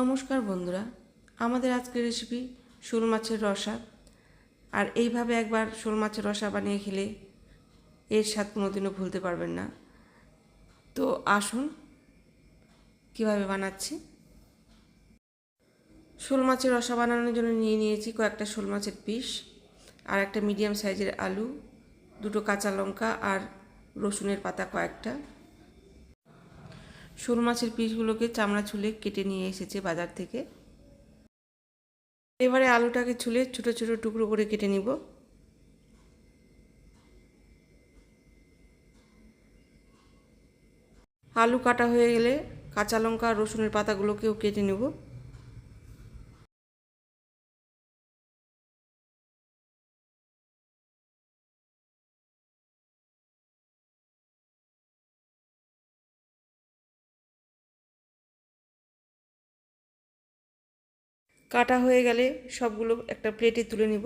নমস্কার বন্ধুরা, আমাদের আজকের রেসিপি শোল মাছের রসা। আর এইভাবে একবার শোল মাছের রসা বানিয়ে খেলে এর স্বাদ কোনোদিনও ভুলতে পারবেন না। তো আসুন, কীভাবে বানাচ্ছি? শোল মাছের রসা বানানোর জন্য নিয়ে নিয়েছি কয়েকটা শোল মাছের পিস আর একটা মিডিয়াম সাইজের আলু, দুটো কাঁচা লঙ্কা আর রসুনের পাতা কয়েকটা। শোল মাছের পিসগুলোকে চামড়া ছুলে কেটে নিয়ে এসেছে বাজার থেকে। এবারে আলুটাকে ছুলে ছোট ছোট টুকরো করে কেটে নিব। আলু কাটা হয়ে গেলে কাঁচা লঙ্কা রসুনের পাতাগুলোকেও কেটে নেব। কাটা হয়ে গেলে সবগুলো একটা প্লেটে তুলে নিব।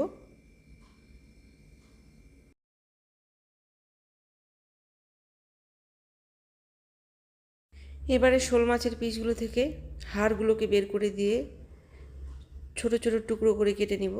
এবারে শোল মাছের পিসগুলো থেকে হাড়গুলোকে বের করে দিয়ে ছোট ছোট টুকরো করে কেটে নিব।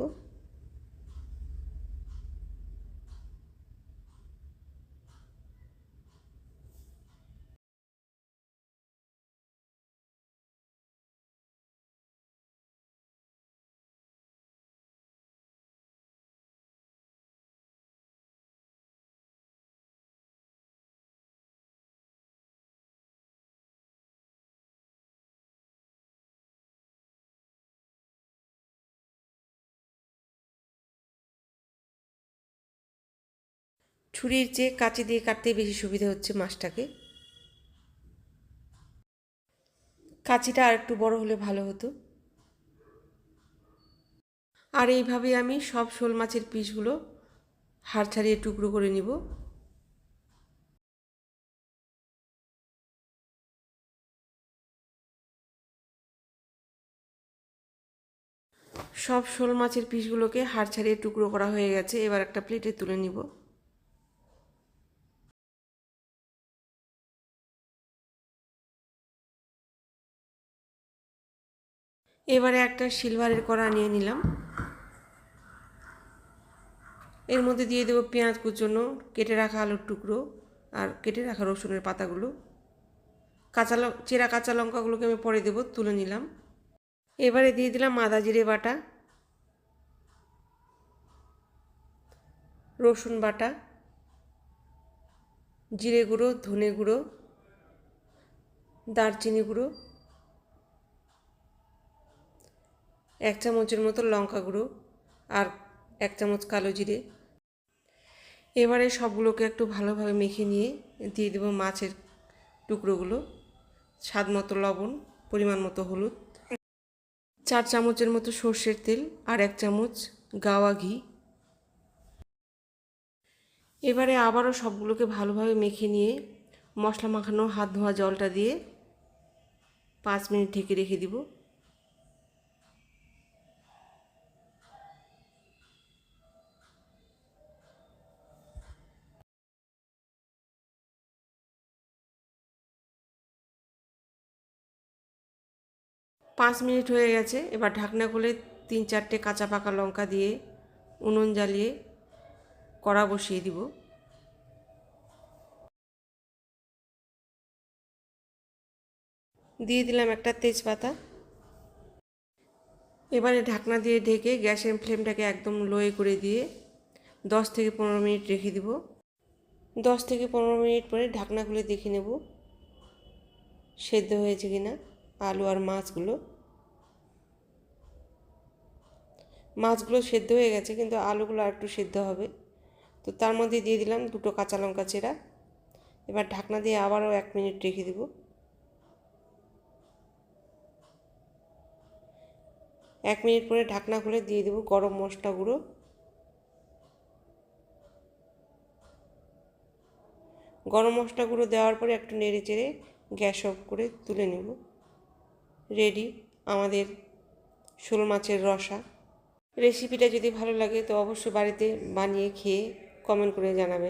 ছুরির চেয়ে কাঁচি দিয়ে কাটতেই বেশি সুবিধা হচ্ছে মাছটাকে। কাঁচিটা আর একটু বড় হলে ভালো হতো। আর এইভাবে আমি সব শোল মাছের পিসগুলো হাড় ছাড়িয়ে টুকরো করে নিব। সব শোল মাছের পিসগুলোকে হাড় ছাড়িয়ে টুকরো করা হয়ে গেছে। এবার একটা প্লেটে তুলে নিব। এবারে একটা সিলভারের কড়া নিয়ে নিলাম। এর মধ্যে দিয়ে দেবো পেঁয়াজ কুচনো, কেটে রাখা আলুর টুকরো আর কেটে রাখা রসুনের পাতাগুলো। কাঁচা চেরা কাঁচা লঙ্কাগুলোকে আমি পরে দেবো, তুলে নিলাম। এবারে দিয়ে দিলাম আদা জিরে বাটা, রসুন বাটা, জিরে গুঁড়ো, ধনে গুঁড়ো, দারচিনি গুঁড়ো এক চামচের মতো লঙ্কা গুঁড়ো আর এক চামচ কালো জিরে। এবারে সবগুলোকে একটু ভালোভাবে মেখে নিয়ে দিয়ে দেবো মাছের টুকরোগুলো। স্বাদ মতো লবণ, পরিমাণ মতো হলুদ। চার চামচের মতো সর্ষের তেল আর এক চামচ গাওয়া ঘি। এবারে আবারও সবগুলোকে ভালোভাবে মেখে নিয়ে মশলা মাখানো হাত ধোয়া জলটা দিয়ে পাঁচ মিনিট ঢেকে রেখে দিব। পাঁচ মিনিট হয়ে গেছে, এবার ঢাকনা খুলে তিন চারটে কাঁচা পাকা লঙ্কা দিয়ে উনুন জ্বালিয়ে কড়া বসিয়ে দিব। দিয়ে দিলাম একটা তেজপাতা। এবারে ঢাকনা দিয়ে ঢেকে গ্যাসের ফ্লেমটাকে একদম লোয়ে করে দিয়ে দশ থেকে পনেরো মিনিট রেখে দিব। দশ থেকে পনেরো মিনিট পরে ঢাকনা খুলে দেখে নেব সেদ্ধ হয়েছে কিনা। আলু আর মাছগুলো। মাছগুলো সেদ্ধ হয়ে গেছে, কিন্তু আলুগুলো আর একটু সেদ্ধ হবে। তো তার মধ্যে দিয়ে দিলাম দুটো কাঁচা লঙ্কা চেরা। এবার ঢাকনা দিয়ে আবারও এক মিনিট রেখে দেব। এক মিনিট পরে ঢাকনা খুলে দিয়ে দেবো গরম মশলা গুঁড়ো। গরম মশলা গুঁড়ো দেওয়ার পরে একটু নেড়ে চেড়ে গ্যাস অফ করে তুলে নেব। রেডি আমাদের শোল মাছের রসা। রেসিপিটা যদি ভালো লাগে তো অবশ্যই বাড়িতে বানিয়ে খেয়ে কমেন্ট করে জানাবেন।